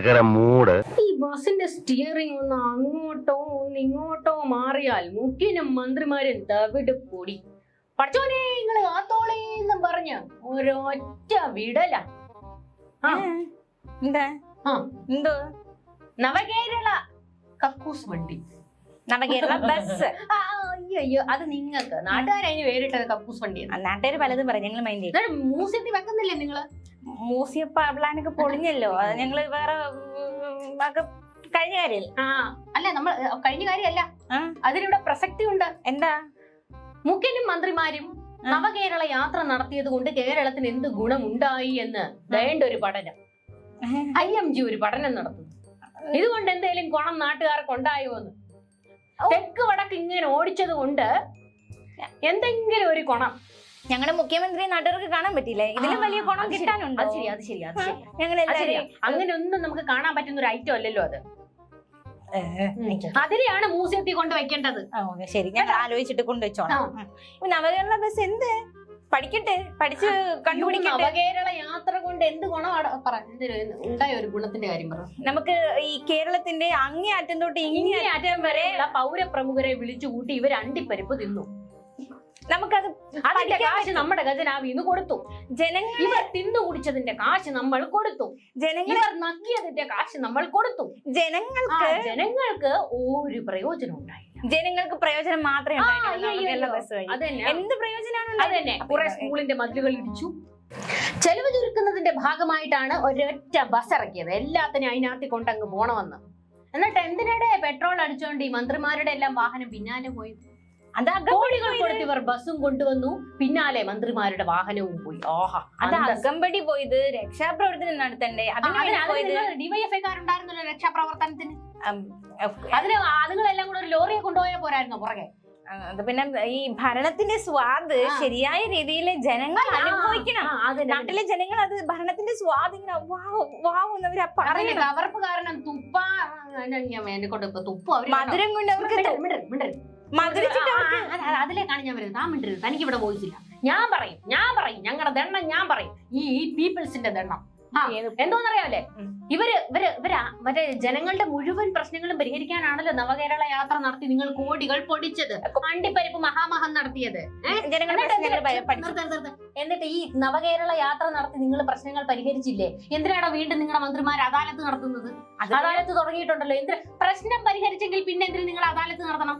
ഭയങ്കര മൂട് ഈ ബസിന്റെ സ്റ്റിയറിംഗ് ഒന്ന് അങ്ങോട്ടോ ഒന്ന് ഇങ്ങോട്ടോ മാറിയാൽ മുഖ്യനും മന്ത്രിമാരും തവിട് പൊടി. പഠിച്ചോനെ നിങ്ങൾ കാത്തോളേന്ന് പറഞ്ഞ് ഒരൊറ്റ വിടല. ആ. എന്താ? ആ. എന്തോ? നവകേരള കക്കൂസ് വണ്ടി. നവകേരള ബസ്. ആ, അയ്യോ അയ്യോ അത് നിങ്ങൾക്ക്. നാട്ടുകാരതിന് പേരിട്ടത് കക്കൂസ് വണ്ടി നാട്ടുകാർ പലതും പറയും. ഞങ്ങൾ മൈൻഡ് ചെയ്യും. മ്യൂസിയത്തിൽ വെക്കുന്നില്ലേ നിങ്ങൾ? മ്യൂസിയം പ്ലാനൊക്കെ പൊളിഞ്ഞല്ലോ. അത് ഞങ്ങൾ വേറെ കഴിഞ്ഞ കാര്യം അല്ല നമ്മൾ കഴിഞ്ഞ കാര്യമല്ല. അതിനിവിടെ പ്രസക്തി ഉണ്ട് എന്താ? മുഖ്യനും മന്ത്രിമാരും നവകേരള യാത്ര നടത്തിയത് കൊണ്ട് കേരളത്തിന് എന്ത് ഗുണമുണ്ടായി എന്ന് വേണ്ട ഒരു പഠനം. ഐ എം ജി ഒരു പഠനം നടത്തുന്നു. ഇതുകൊണ്ട് എന്തേലും ഗുണം നാട്ടുകാർക്ക് ഉണ്ടായോ എന്ന്? തെക്ക് വടക്ക് ഇങ്ങനെ ഓടിച്ചത് കൊണ്ട് എന്തെങ്കിലും ഒരു ഗുണം ഞങ്ങളുടെ മുഖ്യമന്ത്രി നാട്ടുകാർക്ക് കാണാൻ പറ്റില്ലേ ഇതിലും വലിയ ഗുണം കിട്ടാനുണ്ട്? അത് ശരി അത് ശരി അത് ശരി. ഞങ്ങൾ അത് ശരിയാ. എല്ലാവരും അങ്ങനെ ഒന്നും നമുക്ക് കാണാൻ പറ്റുന്ന ഒരു ഐറ്റം അല്ലല്ലോ അത്. അതിനെയാണ് മ്യൂസിയത്തിൽ കൊണ്ട് വെക്കേണ്ടത്. ശരി. ഞാൻ ആലോചിച്ചിട്ട് കൊണ്ടുവച്ചോളാം നവകേരള ബസ് എന്ത്? പഠിക്കട്ടെ പഠിച്ച് കണ്ടുപിടിക്കട്ടെ. നവകേരള യാത്ര കൊണ്ട് എന്ത് ഗുണമാണ്? ഉണ്ടായ ഒരു ഗുണത്തിന്റെ കാര്യം പറ. നമുക്ക് ഈ കേരളത്തിന്റെ അങ്ങേ അറ്റം തൊട്ട് ഇങ്ങേ ഇങ്ങനെ അറ്റം വരെ പൗരപ്രമുഖരെ വിളിച്ചു കൂട്ടി ഇവർ അണ്ടിപ്പരിപ്പ് തിന്നു. നമുക്കത് അതിന്റെ പഠിക്കാൻ കാശ് നമ്മുടെ ഖജനാവിന്ന് കൊടുത്തു. ജനങ്ങൾ ഇവർ തിന്നു കുടിച്ചതിന്റെ കാശ് നമ്മൾ കൊടുത്തു. ജനങ്ങൾ ഇവർ നക്കിയതിന്റെ കാശ് നമ്മൾ കൊടുത്തു. ആ, ജനങ്ങൾക്ക് ജനങ്ങൾക്ക് ഒരു പ്രയോജനം ഉണ്ടായില്ല. ജനങ്ങൾക്ക് പ്രയോജനം മാത്രമേ ആ, ഉണ്ടായിട്ടുള്ളൂ. ബസ് വഴി. എന്ത് പ്രയോജനമാണ് അത് തന്നെ കുറെ സ്കൂളിന്റെ മതിലുകൾ ഇടിച്ചു. ചെലവ് ചുരുക്കുന്നതിന്റെ ഭാഗമായിട്ടാണ് ഒരൊറ്റ ബസ് ഇറക്കിയത്. എല്ലാത്തിനും അതിനകത്ത് കൊണ്ടങ്ങ് പോണമെന്ന്. എന്നിട്ട് എന്തിനിടെ പെട്രോൾ അടിച്ചോണ്ട് ഈ മന്ത്രിമാരുടെ എല്ലാം വാഹനം പിന്നാലെ പോയി? കോടികൾ കൊടുത്ത് ഇവർ ബസ്സും കൊണ്ടുവന്നു. പിന്നാലെ മന്ത്രിമാരുടെ വാഹനവും പോയി. ഓഹാ അത്. അകമ്പടി പോയത് രക്ഷാപ്രവർത്തനം നടത്തണ്ടേ ഡിവൈഎഫ്ഐക്കാരുണ്ടായിരുന്നല്ലോ രക്ഷാപ്രവർത്തനത്തിന്? അതിന് അതുങ്ങളെല്ലാം കൂടെ ഒരു ലോറിയെ കൊണ്ടുപോയാൽ പോരായിരുന്നു പുറകെ. അത് പിന്നെ ഈ ഭരണത്തിന്റെ സ്വാദ് ശരിയായ രീതിയിൽ ജനങ്ങൾ അനുഭവിക്കണം. നാട്ടിലെ ജനങ്ങൾ അത് ഭരണത്തിന്റെ സ്വാദ് ഇങ്ങനെ വാവ് വാവ് എന്നവര് അതിന് പറയണം. കവർപ്പ് കാരണം തുപ്പ കൊണ്ട് തുപ്പും അവർ. മധുരം കൊണ്ട് അവർക്ക് അതിലേക്കാണ് ഞാൻ വരുന്നത്. താൻ മിണ്ടരുത്. തനിക്ക് ഇവിടെ വോയിസ് ഇല്ല ഞാൻ പറയും ഞാൻ പറയും. ഞങ്ങളുടെ ദണ്ണം ഞാൻ പറയും. ഈ പീപ്പിൾസിന്റെ ദണ്ണം. എന്തോന്നറിയാമല്ലേ. ഇവർ ഇവർ ഇവർ. മറ്റേ ജനങ്ങളുടെ മുഴുവൻ പ്രശ്നങ്ങളും പരിഹരിക്കാനാണല്ലോ നവകേരള യാത്ര നടത്തി നിങ്ങൾ കോടികൾ പൊടിച്ചത്. അണ്ടിപ്പരിപ്പ് മഹാമഹം നടത്തിയത്. എന്നിട്ട് ഈ നവകേരള യാത്ര നടത്തി നിങ്ങൾ പ്രശ്നങ്ങൾ പരിഹരിച്ചില്ലേ? എന്തിനാണോ വീണ്ടും നിങ്ങളുടെ മന്ത്രിമാർ അദാലത്ത് നടത്തുന്നത്? അദാലത്ത് തുടങ്ങിയിട്ടുണ്ടല്ലോ. എന്ത് പ്രശ്നം പരിഹരിച്ചെങ്കിൽ പിന്നെ എന്തിനു നിങ്ങൾ അദാലത്ത് നടത്തണം?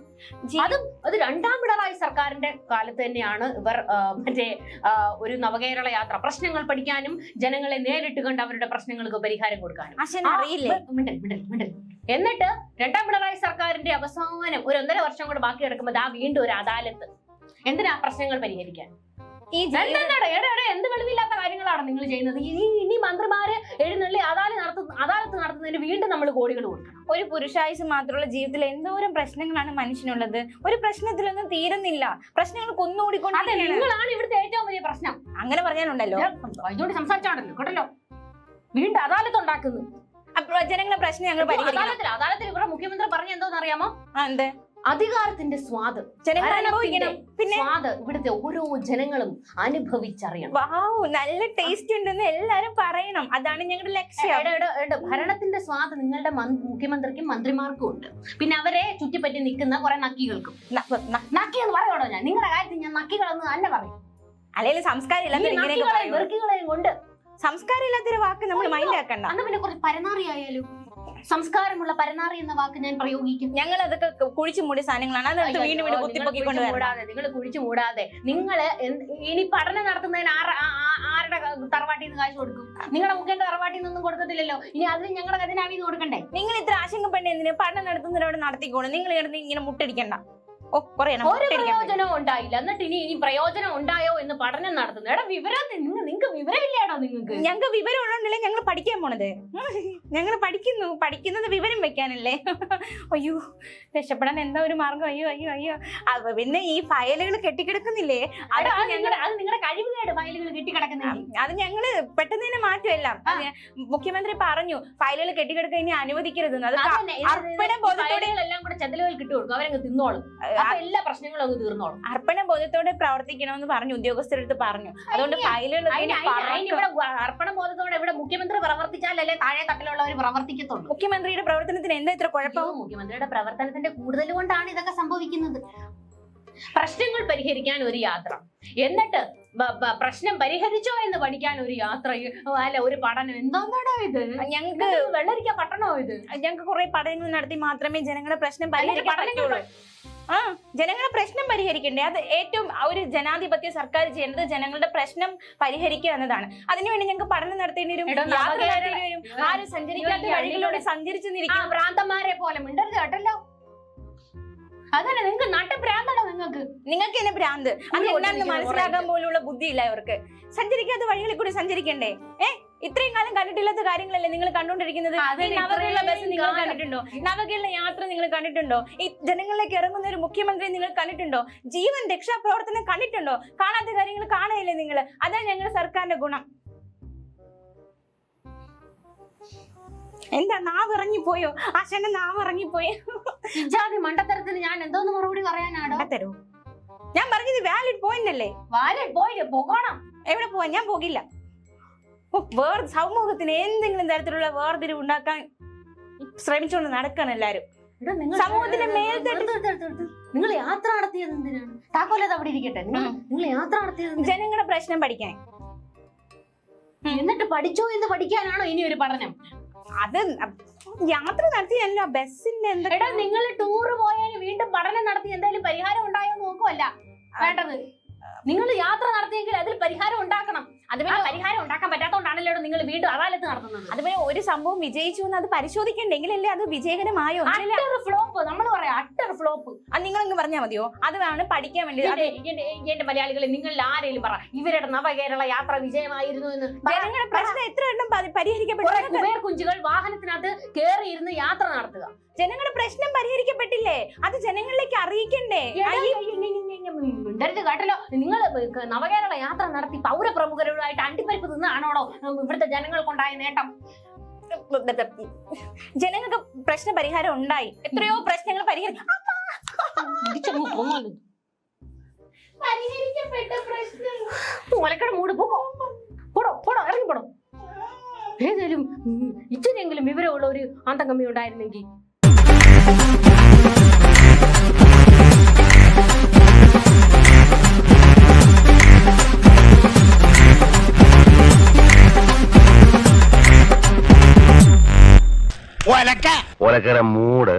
അതും അത് രണ്ടാം പിണറായി സർക്കാരിന്റെ കാലത്ത് തന്നെയാണ് ഇവർ മറ്റേ ഒരു നവകേരള യാത്ര. പ്രശ്നങ്ങൾ പഠിക്കാനും ജനങ്ങളെ നേരിട്ട് കണ്ട് അവരുടെ പ്രശ്നങ്ങൾക്ക് പരിഹാരം കൊടുക്കാനും. അറിയില്ലേ? മിണ്ടരുത്. എന്നിട്ട് രണ്ടാം പിണറായി സർക്കാരിന്റെ അവസാനം ഒരു ഒന്നര വർഷം കൂടെ ബാക്കി കിടക്കുമ്പോൾ ആ വീണ്ടും ഒരു അദാലത്ത്. എന്തിനാ പ്രശ്നങ്ങൾ പരിഹരിക്കാൻ? എന്ത് വെളിവില്ലാത്ത കാര്യങ്ങളാണ് നിങ്ങൾ ചെയ്യുന്നത്? ഇനി ഇനി മന്ത്രിമാര് എഴുന്നള്ളി അദാലത്ത് നടത്തുന്ന അദാലത്ത് നടത്തുന്നതിന് വീണ്ടും നമ്മൾ കോടികൾ കൊടുക്കണം. ഒരു പുരുഷായുസ് മാത്രമുള്ള ജീവിതത്തിൽ എന്തോരം പ്രശ്നങ്ങളാണ് മനുഷ്യനുള്ളത്? ഒരു പ്രശ്നത്തിലൊന്നും തീരുന്നില്ല. പ്രശ്നങ്ങൾ കൊന്നുകൂടിക്കൊണ്ട് നിങ്ങളാണ് ഇവിടുത്തെ ഏറ്റവും വലിയ പ്രശ്നം. അങ്ങനെ പറഞ്ഞാലുണ്ടല്ലോ അതിനോട് സംസാരിച്ചാണല്ലോ കേട്ടല്ലോ? വീണ്ടും അദാലത്ത് ഉണ്ടാക്കുന്നു. ജനങ്ങളെ പ്രശ്നം ഞങ്ങൾ അദാലത്തിൽ അദാലത്തിൽ ഇവരുടെ മുഖ്യമന്ത്രി പറഞ്ഞ എന്തോന്ന് അറിയാമോ? അധികാരത്തിന്റെ സ്വാദ്. പിന്നെ? സ്വാദ്? ഇവിടുത്തെ ഓരോ ജനങ്ങളും അനുഭവിച്ചറിയണം. വാവ് നല്ല ടേസ്റ്റ് ഉണ്ടെന്ന് എല്ലാരും പറയണം. അതാണ് ഞങ്ങളുടെ ലക്ഷ്യം. ഭരണത്തിന്റെ സ്വാദ് നിങ്ങളുടെ മുഖ്യമന്ത്രിക്കും മന്ത്രിമാർക്കും ഉണ്ട്. പിന്നെ അവരെ ചുറ്റിപ്പറ്റി നിൽക്കുന്ന കുറെ നക്കികൾക്കും. നക്കി എന്ന് പറയണോ ഞാൻ? നിങ്ങളുടെ കാര്യത്തിൽ ഞാൻ നക്കികളെന്ന് തന്നെ പറയും. അല്ലെങ്കിൽ സംസ്കാരം പറയുള്ളൂ. കൊണ്ട് സംസ്കാരം ഇല്ലാത്തൊരു വാക്ക് നമ്മൾ മൈൻഡ് ആക്കണ്ട അന്ന് പിന്നെ കുറച്ച് പരനാറി ആയാലും? സംസ്കാരമുള്ള പരനാറി എന്ന വാക്ക് ഞാൻ പ്രയോഗിക്കും. ഞങ്ങൾ അതൊക്കെ കുഴിച്ചു മൂടിയ സാധനങ്ങളാണ്. അതെടുത്ത് വീണ്ടും വീണ്ടും കുത്തിപ്പൊക്കിക്കൊണ്ട് മൂടാതെ നിങ്ങൾ കുഴിച്ചു മൂടാതെ. നിങ്ങൾ ഇനി പഠനം നടത്തുന്നതിന് ആരുടെ തറവാട്ടിൽ നിന്ന് കാശ് കൊടുക്കും? നിങ്ങളുടെ മുഖേന്റെ തറവാട്ടിൽ നിന്നൊന്നും കൊടുക്കത്തില്ലല്ലോ. ഇനി അതിന് ഞങ്ങളുടെ നിന്ന് കൊടുക്കണ്ടേ? നിങ്ങൾ ഇത്ര ആശങ്കപ്പെട്ട് എന്തിനു പഠനം നടത്തുന്നവരോട് നടത്തിക്കോളൂ? നിങ്ങൾ കിടന്ന് ഇങ്ങനെ മുട്ടടിക്കണ്ട. പ്രയോജനവും ഉണ്ടായില്ല. എന്നിട്ട് ഇനി ഇനി പ്രയോജനം ഉണ്ടായോ എന്ന് പഠനം നടത്തുന്നു. എടാ വിവരം നിങ്ങൾ നിങ്ങൾക്ക് വിവരമില്ലേടോ നിങ്ങൾക്ക് ഞങ്ങൾക്ക് വിവരം ഉള്ളതുകൊണ്ടല്ലേ ഞങ്ങൾ പഠിക്കാൻ പോണത്? ഞങ്ങൾ പഠിക്കുന്നു. പഠിക്കുന്നത് വിവരം വെക്കാനല്ലേ. അയ്യോ രക്ഷപ്പെടാൻ എന്താ ഒരു മാർഗം? അയ്യോ അയ്യോ അയ്യോ. പിന്നെ ഈ ഫയലുകൾ കെട്ടിക്കിടക്കുന്നില്ലേ? അത് ഞങ്ങൾ നിങ്ങളുടെ അത് നിങ്ങളുടെ കഴിവുകേട് ഫയലുകൾ കെട്ടിക്കിടക്കുന്നില്ല? അത് ഞങ്ങൾ പെട്ടെന്ന് തന്നെ മാറ്റുമല്ല മുഖ്യമന്ത്രി പറഞ്ഞു ഫയലുകൾ കെട്ടിക്കിടക്കാൻ ഇനി അനുവദിക്കരുതെന്ന്. അത് അർപ്പണ ബോധത്തോടെ ഫയലുകളെല്ലാം കൂടെ ചെതലുകൾ കിട്ടുകൊടുക്കും അവരങ്ങ് തിന്നോളും. അപ്പൊ എല്ലാ പ്രശ്നങ്ങളും അങ്ങ് തീർന്നോളും. അർപ്പണ ബോധത്തോടെ പ്രവർത്തിക്കണമെന്ന് പറഞ്ഞു ഉദ്യോഗസ്ഥരടുത്ത് പറഞ്ഞു. അതുകൊണ്ട് ഫയലുകൾ അർപ്പണ ബോധത്തോടെ ഇവിടെ മുഖ്യമന്ത്രി പ്രവർത്തിച്ചാലല്ലേ താഴെ തട്ടിലുള്ളവർ പ്രവർത്തിക്കത്തുള്ളൂ. മുഖ്യമന്ത്രിയുടെ പ്രവർത്തനത്തിന് എന്താ ഇത്ര കുഴപ്പം? മുഖ്യമന്ത്രിയുടെ പ്രവർത്തനത്തിന്റെ കൂടുതൽ കൊണ്ടാണ് ഇതൊക്കെ സംഭവിക്കുന്നത്. പ്രശ്നങ്ങൾ പരിഹരിക്കാൻ ഒരു യാത്ര. എന്നിട്ട് പ്രശ്നം പരിഹരിച്ചോ എന്ന് പഠിക്കാൻ ഒരു യാത്ര. അല്ല ഒരു പഠനം. എന്താണോ ഇത്? ഞങ്ങൾക്ക് വെള്ളരിക്ക പട്ടണോ ഇത്? ഞങ്ങൾക്ക് കുറെ പഠനങ്ങൾ നടത്തി മാത്രമേ ജനങ്ങളുടെ പ്രശ്നം പരിഹരിക്കാൻ പറ്റുള്ളൂ. ആ ജനങ്ങളുടെ പ്രശ്നം പരിഹരിക്കണ്ടേ? അത് ഏറ്റവും ഒരു ജനാധിപത്യ സർക്കാർ ചെയ്യേണ്ടത് ജനങ്ങളുടെ പ്രശ്നം പരിഹരിക്കുക എന്നതാണ്. അതിനുവേണ്ടി ഞങ്ങൾക്ക് പഠനം നടത്തേണ്ടി വരും യാത്ര നടത്തേണ്ടി വരും ആരും സഞ്ചരിക്കാത്ത വഴികളിലൂടെ സഞ്ചരിച്ചു നിൽക്കും ഭ്രാന്തന്മാരെ പോലെ മിണ്ടരുത് കേട്ടല്ലോ. അതന്നെ നിങ്ങൾക്ക് നട്ടഭ്രാന്തടോ നിങ്ങൾക്ക്? നിങ്ങൾക്ക് എന്നെ ഭ്രാന്ത്. അത് എന്താണെന്ന് മനസ്സിലാക്കാൻ പോലുള്ള ബുദ്ധിയില്ല അവർക്ക് സഞ്ചരിക്കാത്ത വഴികളിൽ കൂടി സഞ്ചരിക്കണ്ടേ? ഏ? ഇത്രയും കാലം കണ്ടിട്ടില്ലാത്ത കാര്യങ്ങളല്ലേ നിങ്ങൾ കണ്ടുകൊണ്ടിരിക്കുന്നത് നവകേരള ബസ് നിങ്ങൾ കണ്ടിട്ടുണ്ടോ? നവകേരള യാത്ര നിങ്ങൾ കണ്ടിട്ടുണ്ടോ? ഈ ജനങ്ങളിലേക്ക് ഇറങ്ങുന്ന ഒരു മുഖ്യമന്ത്രി നിങ്ങൾ കണ്ടിട്ടുണ്ടോ? ജീവൻ രക്ഷാപ്രവർത്തനം കണ്ടിട്ടുണ്ടോ? കാണാത്ത കാര്യങ്ങൾ കാണുകയല്ലേ നിങ്ങൾ? അതാണ് ഞങ്ങളുടെ സർക്കാരിന്റെ ഗുണം. എന്താ നാവ് ഇറങ്ങിപ്പോയോ? ആശാന്റെ നാവ് ഇറങ്ങിപ്പോയോ? ഇജാതി മണ്ടത്തരത്തിന് ഞാൻ എന്തോന്ന് മറുപടി പറയാനാടോ? തരൂ ഞാൻ പറഞ്ഞത് വാലിഡ് പോയിന്റ് അല്ലേ? വാലിഡ് പോയിന്റ് പോകണം. എവിടെ പോവാൻ? ഞാൻ പോകില്ല. വേർ സമൂഹത്തിന് എന്തെങ്കിലും തരത്തിലുള്ള വേർതിരിവ് ഉണ്ടാക്കാൻ ശ്രമിച്ചുകൊണ്ട് നടക്കണം എല്ലാരും. സമൂഹത്തിന്റെ. നിങ്ങൾ യാത്ര നടത്തിയത് എന്തിനാണ്? താക്കോലത് അവിടെ ഇരിക്കട്ടെ. നിങ്ങൾ യാത്ര നടത്തിയത് ജനങ്ങളുടെ പ്രശ്നം പഠിക്കാൻ. എന്നിട്ട് പഠിച്ചോ എന്ന് പഠിക്കാനാണോ ഇനി ഒരു പഠനം? അത് യാത്ര നടത്തിയല്ല ബസ്സിന്റെ എന്താ നിങ്ങൾ ടൂർ പോയാൽ വീണ്ടും പഠനം നടത്തി എന്തായാലും പരിഹാരം ഉണ്ടായോ നോക്കുമല്ല വേണ്ടത്. നിങ്ങൾ യാത്ര നടത്തിയെങ്കിൽ അതിൽ പരിഹാരം ഉണ്ടാക്കണം. അതുപോലെ പരിഹാരം ഉണ്ടാക്കാൻ പറ്റാത്തോണ്ടാണല്ലോ നിങ്ങൾ വീണ്ടും അദാലത്ത് നടത്തുന്നത്. അതുപോലെ ഒരു സംഭവം വിജയിച്ചു എന്ന് അത് പരിശോധിക്കണ്ടെങ്കിലല്ലേ അത് വിജയകരമായോ? ഫ്ലോപ്പ് അത് നിങ്ങളങ്ങ് പറഞ്ഞാൽ മതിയോ? അതാണ് പഠിക്കാൻ വേണ്ടി. എന്റെ മലയാളികളെ നിങ്ങൾ ആരെങ്കിലും പറ. ഇവരുടെ നവകേരള യാത്ര വിജയമായിരുന്നു എന്ന്. ജനങ്ങളുടെ പ്രശ്നം എത്ര എണ്ണം പരിഹരിക്കപ്പെട്ടു? കുഞ്ചുകൾ വാഹനത്തിനകത്ത് കേറി ഇരുന്ന് യാത്ര നടത്തുക. ജനങ്ങളുടെ പ്രശ്നം പരിഹരിക്കപ്പെട്ടില്ലേ? അത് ജനങ്ങളിലേക്ക് അറിയിക്കണ്ടേ? കേട്ടല്ലോ. നിങ്ങൾ നവകേരള യാത്ര നടത്തി പൗരപ്രമുഖരുമായിട്ട് അണ്ടിപ്പരിപ്പ് തിന്നാണോടോ ഇവിടുത്തെ ജനങ്ങൾക്കുണ്ടായ നേട്ടം? ജനങ്ങൾക്ക് പ്രശ്ന പരിഹാരം ഉണ്ടായി. എത്രയോ പ്രശ്നങ്ങൾ കൊന്നാലും. ഒലക്കട മൂട് പോകോ പോടോ പോടോ ഇറങ്ങി പോടോ. ഏതായാലും ഉം, ഇച്ചിരിയെങ്കിലും വിവരമുള്ള ഒരു അന്തംഗമ്മി ഉണ്ടായിരുന്നെങ്കിൽ. ഒലക്കര മൂട്